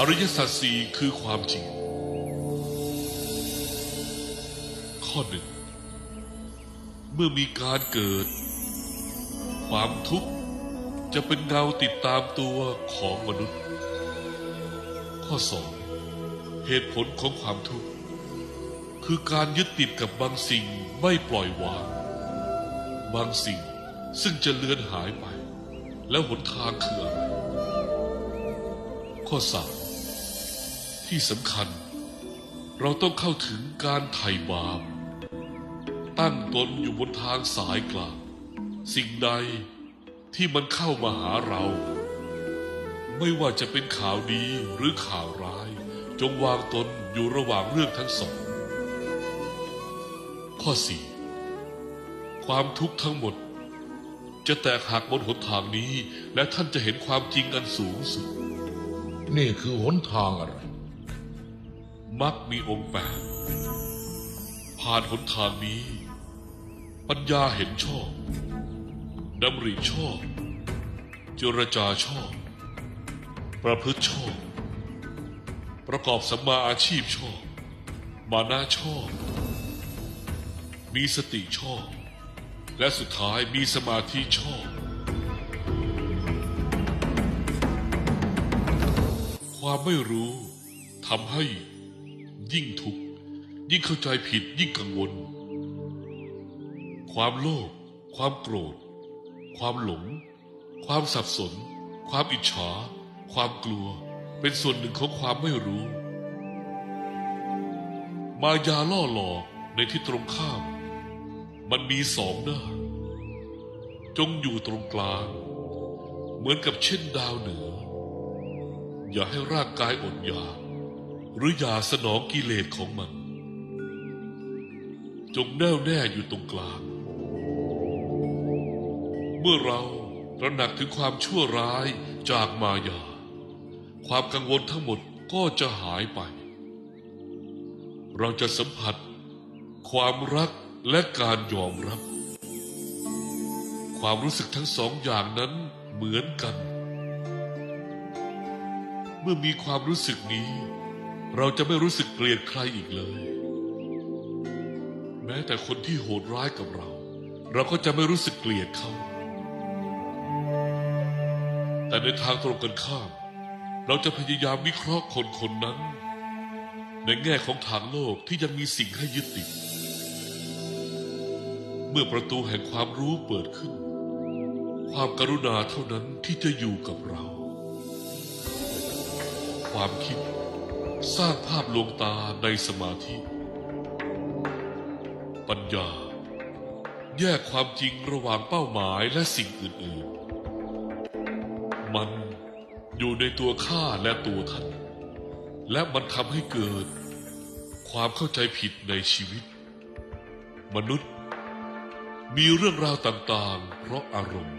อริยสัจสี่คือความจริง ข้อหนึ่ง เมื่อมีการเกิด ความทุกข์จะเป็นเงาติดตามตัวของมนุษย์ ข้อสองเหตุผลของความทุกข์ คือการยึดติดกับบางสิ่งไม่ปล่อยวาง บางสิ่งซึ่งจะเลือนหายไป แล้วหนทางคืออะไรข้อสาม ที่สำคัญ เราต้องเข้าถึงการไถ่บาป ตั้งตนอยู่บนทางสายกลาง สิ่งใดที่มันเข้ามาหาเรา ไม่ว่าจะเป็นข่าวดีหรือข่าวร้าย จงวางตนอยู่ระหว่างเรื่องทั้งสอง ข้อสี่ความทุกข์ทั้งหมด จะแตกหักบนหนทางนี้ และท่านจะเห็นความจริงอันสูงสุด นี่คือหนทางอะไร มักมีองค์แปดผ่านหนทางนี้ ปัญญาเห็นชอบดำริชอบ เจรจาชอบ ประพฤติชอบ ประกอบสัมมาอาชีพชอบ มานะชอบ มีสติชอบ และสุดท้ายมีสมาธิชอบ ความไม่รู้ทำให้ ยิ่งทุกข์ยิ่งเข้าใจผิดยิ่งกังวล ความโลภความโกรธ ความหลง ความสับสน ความอิจฉาความกลัว เป็นส่วนหนึ่งของความไม่รู้ มายาล่อหลอกในที่ตรงข้าม มันมีสองหน้า จงอยู่ตรงกลาง เหมือนกับเช่นดาวเหนือ อย่าให้ร่างกายอดอยาก หรืออย่าสนองกิเลสของมัน จงแน่วแน่อยู่ตรงกลาง เมื่อเราตระหนักถึงความชั่วร้ายจากมายา ความกังวลทั้งหมดก็จะหายไป เราจะสัมผัส ความรักและการยอมรับ ความรู้สึกทั้งสองอย่างนั้นเหมือนกัน เมื่อมีความรู้สึกนี้ เราจะไม่รู้สึกเกลียดใครอีกเลย แม้แต่คนที่โหดร้ายกับเรา เราก็จะไม่รู้สึกเกลียดเขา แต่ในทางตรงกันข้าม เราจะพยายามวิเคราะห์คนคนนั้น ในแง่ของทางโลกที่ยังมีสิ่งให้ยึดติด เมื่อประตูแห่งความรู้เปิดขึ้น ความกรุณาเท่านั้นที่จะอยู่กับเรา ความคิด สร้างภาพลวงตาในสมาธิ ปัญญา แยกความจริงระหว่างเป้าหมายและสิ่งอื่น ๆ มันอยู่ในตัวข้าและตัวท่าน และมันทำให้เกิด ความเข้าใจผิดในชีวิต มนุษย์ มีเรื่องราวต่างๆ เพราะอารมณ์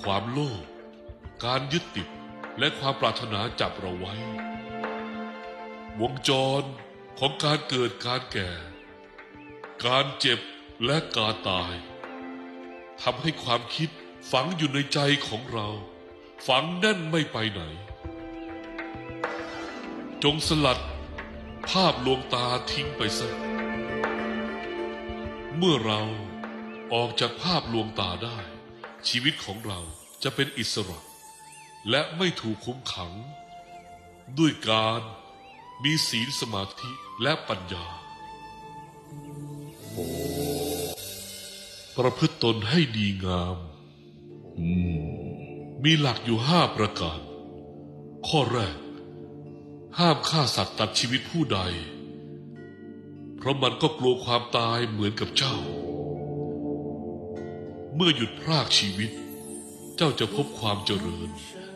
ความโลภการยึดติดและความปรารถนาจับเราไว้ วงจรของการเกิดการแก่ การเจ็บและการตายทำให้ความคิดฝังอยู่ในใจของเรา ฝังแน่นไม่ไปไหน จงสลัดภาพลวงตาทิ้งไปซะเมื่อเราออกจากภาพลวงตาได้ ชีวิตของเราจะเป็นอิสระ และไม่ถูกคุมขัง ด้วยการ มีศีลสมาธิและปัญญา ประพฤติตนให้ดีงามอืมมีหลักอยู่ห้าประการ ข้อแรก ห้ามฆ่าสัตว์ตัดชีวิตผู้ใด เพราะมันก็กลัวความตายเหมือนกับเจ้า เมื่อหยุดพรากชีวิต เจ้าจะพบความเจริญ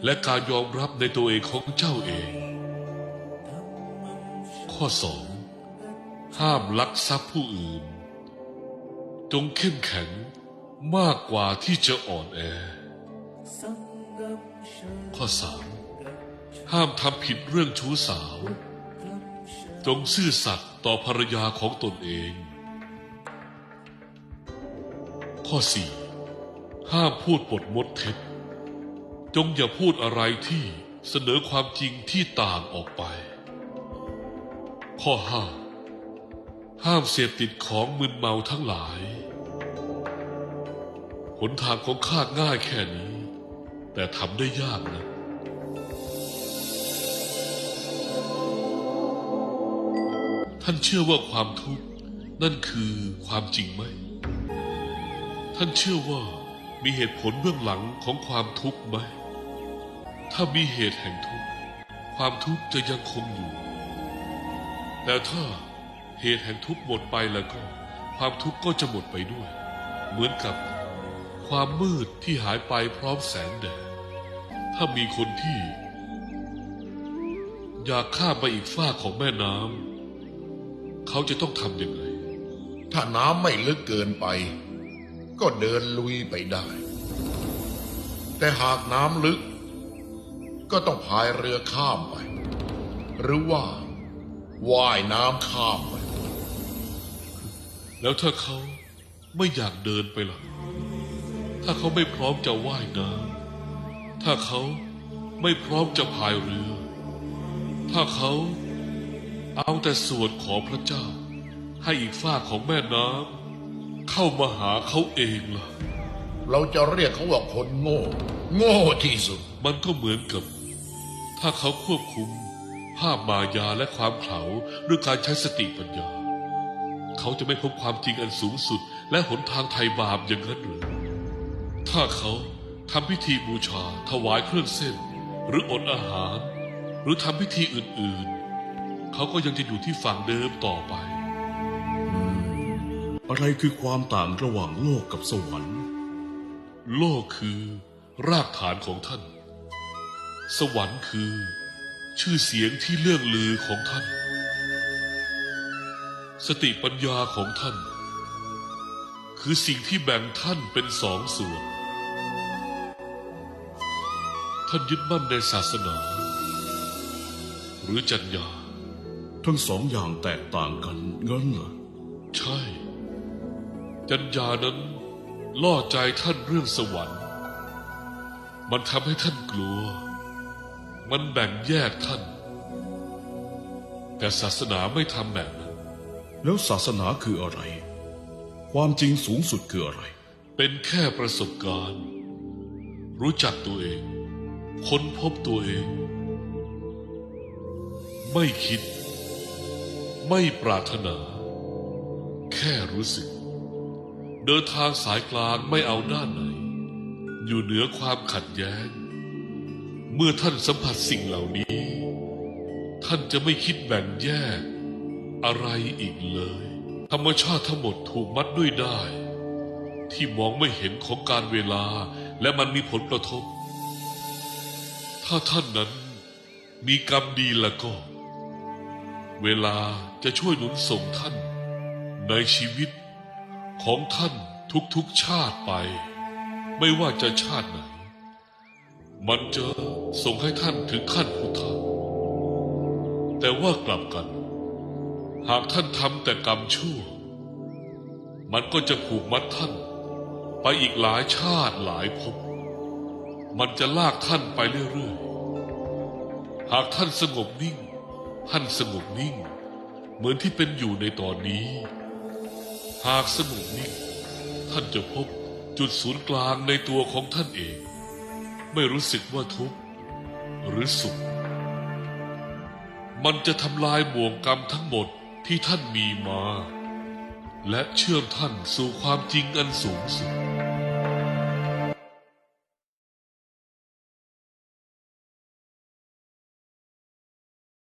และการยอมรับในตัวเองของเจ้าเอง ข้อสองห้ามลักทรัพย์ผู้อื่น จงเข้มแข็งมากกว่าที่จะอ่อนแอ ข้อสามห้ามทำผิดเรื่องชู้สาว จงซื่อสัตย์ต่อภรรยาของตนเอง ข้อสี่ห้ามพูดปดมดเท็จ จงอย่าพูดอะไรที่เสนอความจริงที่ต่างออกไป ข้อห้าห้ามเสพติดของมึนเมาทั้งหลาย หนทางของข้าง่ายแค่นี้ แต่ทำได้ยากนะท่านเชื่อว่าความทุกข์นั่นคือความจริงไหม ท่านเชื่อว่ามีเหตุผลเบื้องหลังของความทุกข์ไหม ถ้ามีเหตุแห่งทุกข์ ความทุกข์จะยังคงอยู่ แต่ถ้าเหตุแห่งทุกข์หมดไปแล้วก็ ความทุกข์ก็จะหมดไปด้วย เหมือนกับความมืดที่หายไปพร้อมแสงแดดถ้ามีคนที่ อยากข้ามไปอีกฝ้าของแม่น้ำเขาจะต้องทำยังไง ถ้าน้ำไม่ลึกเกินไป ก็เดินลุยไปได้ แต่หากน้ำลึก ก็ต้องพายเรือข้ามไป หรือว่า ว่ายน้ำข้ามไปแล้วถ้าเขาไม่อยากเดินไปล่ะถ้าเขาไม่พร้อมจะว่ายน้ำถ้าเขาไม่พร้อมจะพายเรือ ถ้าเขาเอาแต่ส่วนของพระเจ้า ให้อีกฝ้ากของแม่น้ำเข้ามาหาเขาเองล่ะ เราจะเรียกเขาว่าคนโง่ โง่ที่สุด มันก็เหมือนกับ ถ้าเขาควบคุม ภาพมายาและความเขลาด้วยการใช้สติปัญญา เขาจะไม่พบความจริงอันสูงสุด และหนทางไถ่บาปอย่างนั้นหรือถ้าเขาทำพิธีบูชาถวายเครื่องเส้น หรืออดอาหาร หรือทำพิธีอื่นๆ เขาก็ยังจะอยู่ที่ฝั่งเดิมต่อไป อะไรคือความต่างระหว่างโลกกับสวรรค์ โลกคือ รากฐานของท่าน สวรรค์คือ ชื่อเสียงที่เลื่องลือของท่าน สติปัญญาของท่าน คือสิ่งที่แบ่งท่านเป็นสองส่วน ท่านยึดมั่นในศาสนา หรือจัญญา ทั้งสองอย่างแตกต่างกันงั้นเหรอ ใช่ จัญญานั้นล่อใจท่านเรื่องสวรรค์ มันทำให้ท่านกลัว มันแบ่งแยกท่าน แต่ศาสนาไม่ทำแบบนั้น แล้วศาสนาคืออะไร ความจริงสูงสุดคืออะไร เป็นแค่ประสบการณ์ รู้จักตัวเอง ค้นพบตัวเอง ไม่คิด ไม่ปรารถนา แค่รู้สึก เดินทางสายกลางไม่เอาด้านไหน อยู่เหนือความขัดแย้ง เมื่อท่านสัมผัสสิ่งเหล่านี้ ท่านจะไม่คิดแบ่งแยก อะไรอีกเลย ธรรมชาติทั้งหมดถูกมัดด้วยได้ ที่มองไม่เห็นของการเวลาและมันมีผลกระทบ ถ้าท่านนั้นมีกรรมดีแล้วก็ เวลาจะช่วยหนุนส่งท่าน ในชีวิตของท่านทุกๆชาติไป ไม่ว่าจะชาติไหน มันจะส่งให้ท่านถึงขั้นพุทธะแต่ว่ากลับกัน หากท่านทำแต่กรรมชั่ว มันก็จะผูกมัดท่าน ไปอีกหลายชาติหลายภพมันจะลากท่านไปเรื่อยๆ หากท่านสงบนิ่ง ท่านสงบนิ่ง เหมือนที่เป็นอยู่ในตอนนี้ หากสงบนิ่ง ท่านจะพบจุดศูนย์กลางในตัวของท่านเอง ไม่รู้สึกว่าทุกข์หรือสุข มันจะทำลายบ่วงกรรมทั้งหมดที่ท่านมีมา และเชื่อมท่านสู่ความจริงอันสูงสุด